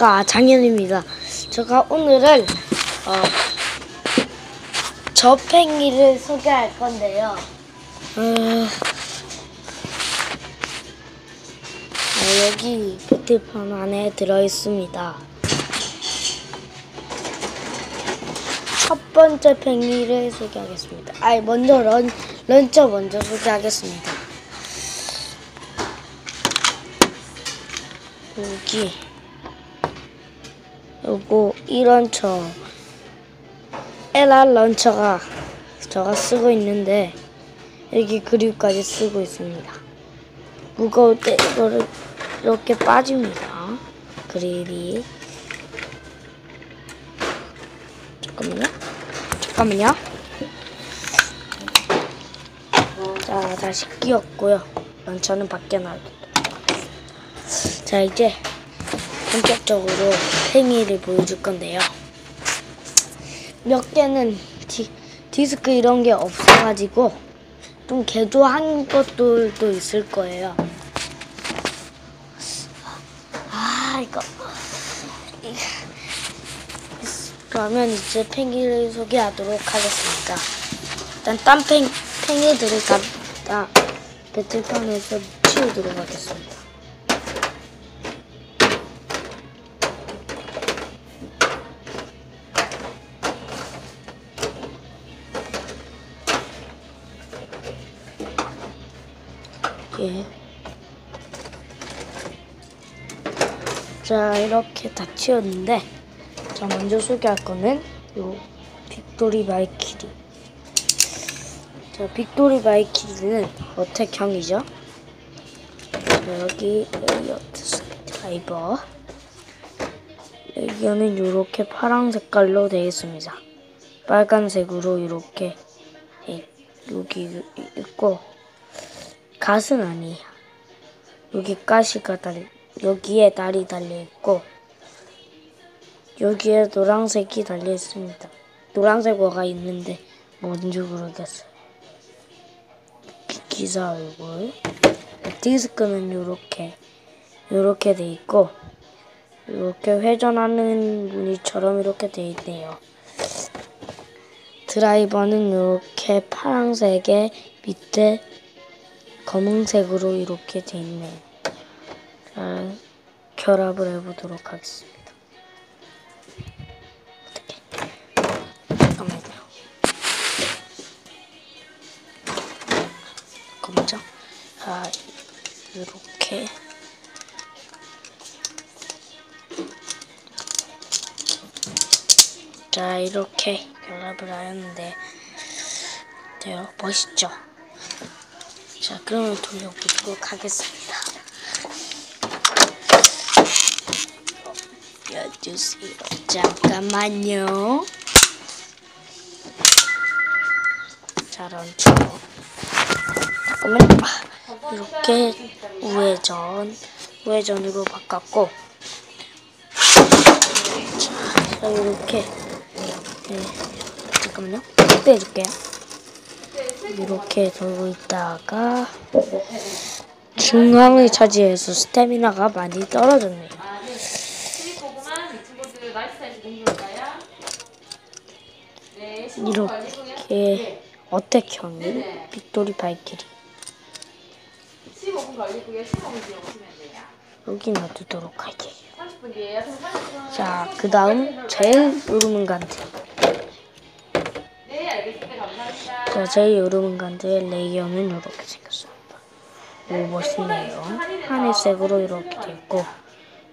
안녕하십니까 장현입니다. 제가 오늘은 어, 저팽이를 소개할 건데요. 어, 어, 여기 배틀판 안에 들어 있습니다. 첫 번째 팽이를 소개하겠습니다. 아니 먼저 런 런처 먼저 소개하겠습니다. 여기 요거 이런 저 LR 런처가 제가 쓰고 있는데 여기 그립까지 쓰고 있습니다. 무거울 때 이거를 이렇게 빠집니다. 그립이 잠깐만요. 잠깐만요. 자 다시 끼웠고요. 런처는 밖에 놔뒀다. 자 이제 본격적으로 팽이를 보여줄 건데요. 몇 개는 디, 디스크 이런 게 없어가지고 좀 개조한 것들도 있을 거예요. 아 이거 그러면 이제 팽이를 소개하도록 하겠습니다. 일단 딴 팽, 팽이들을 갖다 배틀판에서 치우도록 하겠습니다. 예. 자, 이렇게 다 치웠는데, 자, 먼저 소개할 거는 요 빅토리 바이키리. 자, 빅토리 바이키리는 어택형이죠. 자, 여기 레이어트 스크라이버. 레이어는 이렇게 파란 색깔로 되어 있습니다. 빨간색으로 이렇게 여기 있고 갓은 아니에요. 여기 가시가 달 여기에 달이 달려 있고 여기에 노란색이 달려 있습니다. 노란색 뭐가 있는데 뭔지 모르겠어요. 기사 얼굴 디스크는 이렇게 이렇게 돼 있고 이렇게 회전하는 무늬처럼 이렇게 돼 있네요. 드라이버는 이렇게 파란색에 밑에 검은색으로 이렇게 돼 있네요. 자, 결합을 해보도록 하겠습니다. 어떻게? 잠깐만요. 잠깐만요. 자, 이렇게. 자, 이렇게 결합을 하였는데, 돼요. 멋있죠? 자, 그러면 돌려보도록 하겠습니다. 여주세요. 잠깐만요. 자, 런처. 잠깐만요. 아, 이렇게 우회전, 우회전으로 바꿨고, 자, 이렇게, 네, 잠깐만요. 빼줄게요. 이렇게 돌고 있다가 중앙을 차지해서 스태미나가 많이 떨어졌네요. 이렇게 어택형인 빅토리 바이키리 15분 걸리고요. 15분 뒤에 오시면 돼요. 여기 놔두도록 할게요. 30분 뒤에요. 30분. 자, 그 다음 제일 요르문간드. 자, 제일 요르문간드의 레이어는 이렇게 생겼습니다. 오, 멋있네요. 하늘색으로 이렇게 돼 있고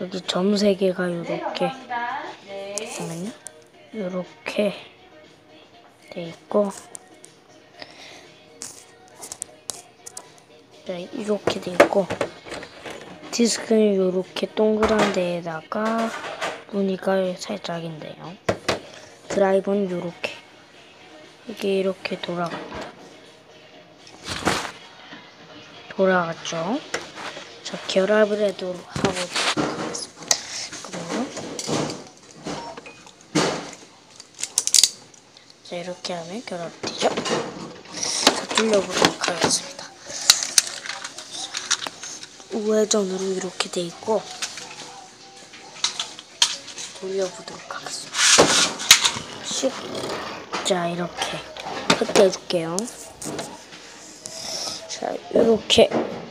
여기 점 세 개가 이렇게. 잠깐만요. 이렇게 돼 있고 네, 이렇게 돼 있고 디스크는 이렇게 동그란 데에다가 무늬가 살짝인데요. 드라이버는 이렇게 이게 이렇게 돌아갑니다. 돌아갔죠. 자 결합을 해도 하고 하겠습니다. 잠깐만요. 자, 이렇게 하면 결합되죠? 자, 돌려보도록 하겠습니다. 우회전으로 이렇게 돼 있고 돌려보도록 하겠습니다. 슉. 자, 이렇게 확대해 줄게요. 자, 이렇게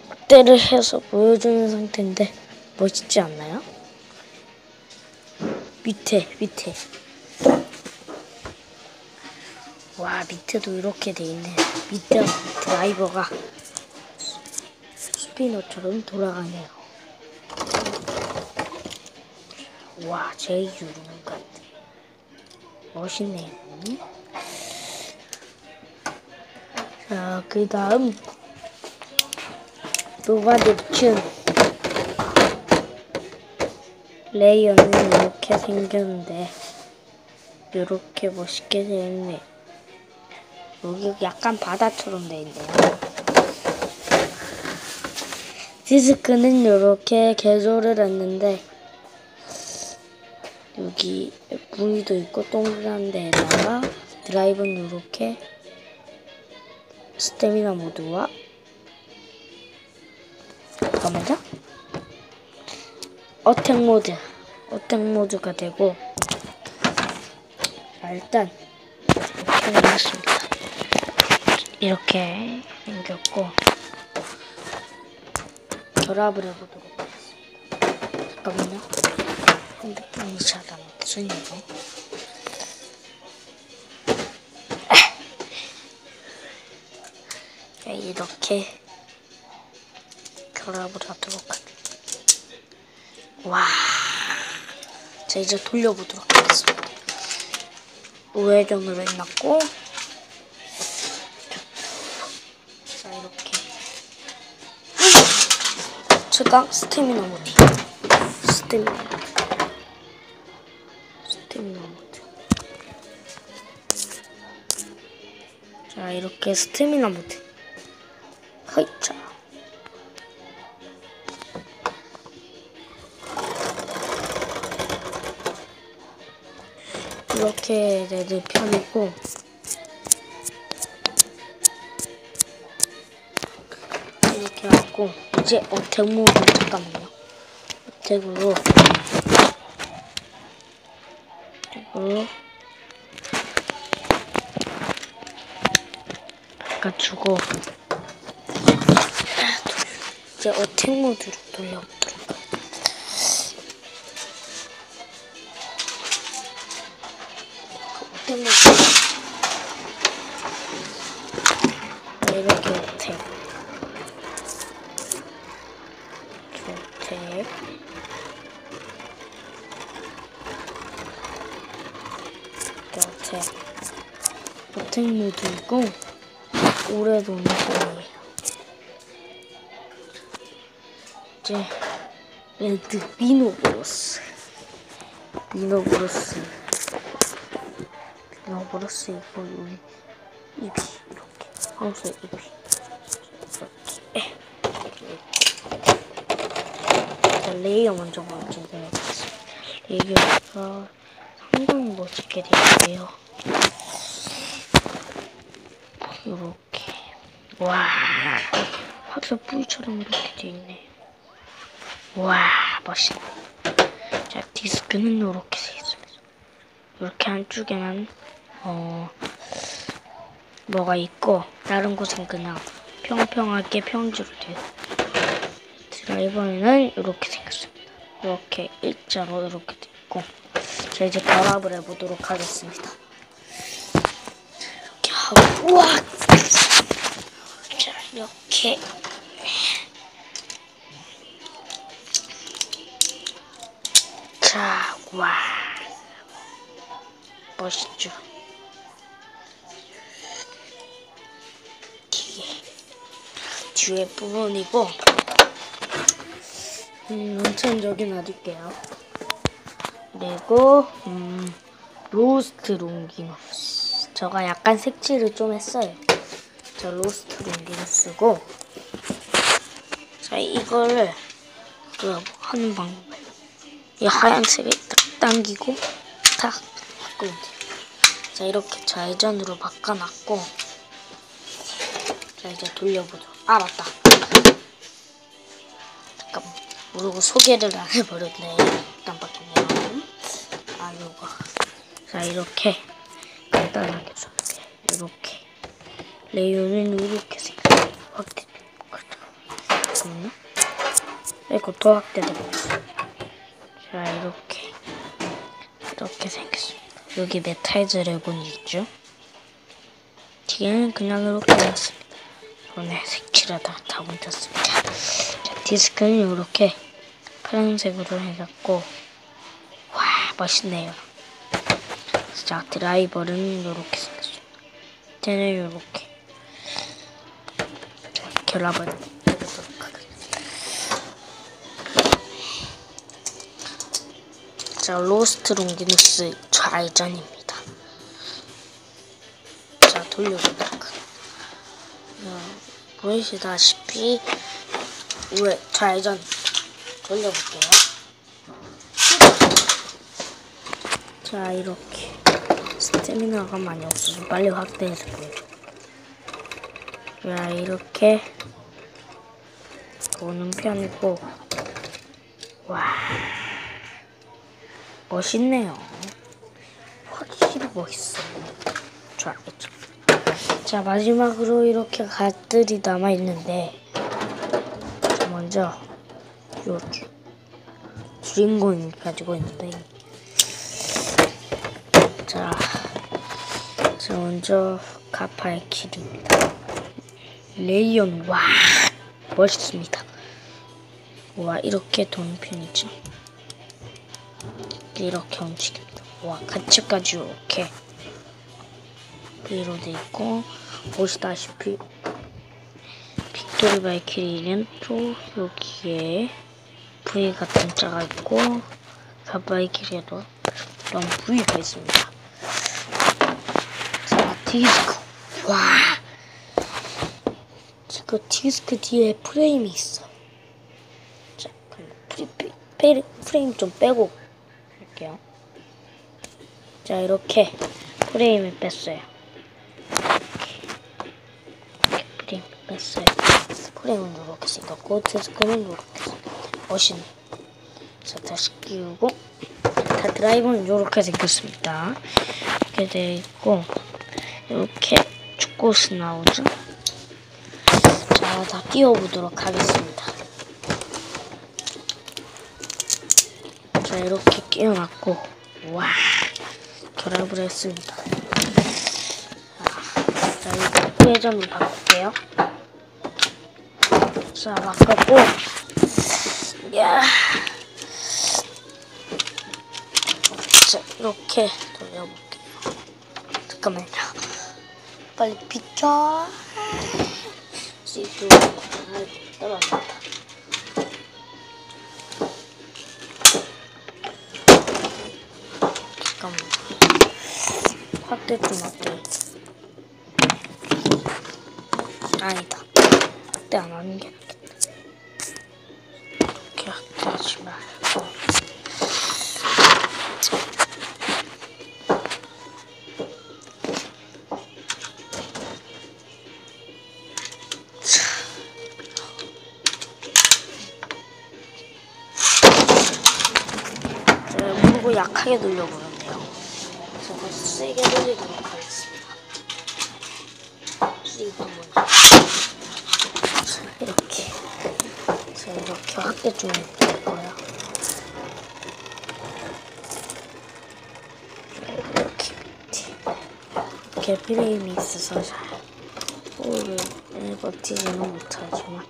확대를 해서 보여주는 상태인데 멋있지 않나요? 밑에, 밑에. 와, 밑에도 이렇게 돼 있네. 밑에 드라이버가 스피너처럼 돌아가네요. 와, 제이유로 같아. 멋있네요. 자, 그 다음 노바 넵튠 레이어는 이렇게 생겼는데 이렇게 멋있게 되었네. 여기 약간 바다처럼 돼 있네요. 디스크는 이렇게 개조를 했는데 여기 무늬도 있고 동그란 데에다가 드라이브는 이렇게 스태미나 모드와 잠깐만요. 어택 모드, 어택 모드가 되고 자, 일단 해놨습니다. 이렇게 생겼고 결합을 해보도록 하겠습니다. 잠깐만요. 핸드폰이 잘안 쓰네 이렇게 하죠. 와. 자, 이제 돌려보도록 하겠습니다. 우회전으로 해놨고, 자, 이렇게. 최강 스태미나 모드. 스태미나. 스태미나 모드. 자, 이렇게 스태미나 모드. 허이차. 이렇게 레드 편이고 이렇게 하고 이제 어택 모드 잠깐만요. 어택으로 어택으로. 바꿔주고 이제 어택 모드로 돌려보도록 어택 모드. 네, 이렇게 어택. 주택. 어택. 어택 모드이고 올해 동생이에요 이제 레드 미노브로스. 미노브로스. 미노브로스 이거 여기 입이 이렇게 황소 입이 이렇게. 자, 레이어 먼저 먼저 레이어가 상당히 멋있게 되었고요. 이렇게. 와. 화살 뿌리처럼 이렇게 돼 있네 와 멋있네. 자 디스크는 이렇게 돼 있습니다 이렇게 한쪽에는 어 뭐가 있고 다른 곳은 그냥 평평하게 평지로 되어 드라이버는 이렇게 생겼습니다. 이렇게 일자로 이렇게 돼 있고 자 이제 결합을 해보도록 하겠습니다. 이렇게 하고 우와! 자 이렇게 와. 멋있죠? 뒤에. 뒤에 부분이고, 음, 엄청 여기 놔둘게요. 그리고, 음, 로스트 롱기너스. 저가 약간 색칠을 좀 했어요. 저 로스트 롱기너스고, 자, 이거를, 그, 하는 방법. 이 하얀색을 딱 당기고 탁 바꾸면 돼요. 자 이렇게 좌회전으로 바꿔놨고 자 이제 돌려보도록 아 맞다 잠깐만 모르고 소개를 안 해버렸네 깜빡이네요 나무가. 자, 이렇게 간단하게 설계. 이렇게. 레이어는 이렇게 생겼어요. 확대. 잠깐만요. 이거 더 확대되고 자, 이렇게. 이렇게 생겼습니다. 여기 메탈 드래곤이 있죠? 뒤에는 그냥 이렇게 놨습니다. 손에 색칠하다 다 묻혔습니다. 자, 디스크는 이렇게 파란색으로 해갖고 와 멋있네요. 자 드라이버는 이렇게 생겼습니다. 쟤는 이렇게 자 결합을 자 로스트 롱기누스 좌회전입니다. 자 돌려보도록 하겠습니다. 보이시다시피 왜 좌회전 돌려볼게요. 자 이렇게 스태미나가 많이 없어서 빨리 확대해서 보여줘. 자 이렇게 보는 편이고 와 멋있네요. 확실히 멋있어. 좌회전. 자 마지막으로 이렇게 갓들이 남아 있는데 먼저 요 주- 주인공이 가지고 있는데 자, 자 먼저 가파의 길입니다. 레이온 와 멋있습니다. 와 이렇게 도는 편이죠. 이렇게 움직입니다. 와 가치까지 이렇게 V로 돼 있고 보시다시피 빅토리 바이키리는 또 여기에 V 같은 자가 있고 가바이키리에도 이런 V가 있습니다. 자 디스크 와 이거 디스크 뒤에 프레임이 있어. 자 프레임, 프레임 좀 빼고 할게요. 자 이렇게 프레임을 뺐어요. 프레임 뺐어요. 프레임은 이렇게 생겼고 디스크는 이렇게 생겼고 멋있네. 자 다시 끼우고 자 드라이버는 이렇게 생겼습니다. 이렇게 돼 있고 이렇게 축구 스 나오죠. 자다 끼워보도록 하겠습니다. 자 이렇게 끼워놨고 와 결합을 했습니다. 자 이거 회전을 바꿀게요. 자 바꿨고 야. 자 이렇게 돌려볼게요. 잠깐만요. 빨리 비켜. 지금 떨어졌다. 확대 좀 할게. 아니다. 확대 안 하는 게 낫겠다. 이렇게 확대하지 말고. 약하게 돌려고 더 세게 돌리도록 하겠습니다. 그리고 먼저 자, 이렇게 자 이렇게 확대 좀 해볼까요? 이렇게 밑에 이렇게 프레임이 있어서 잘 볼을 버티지는 못하지만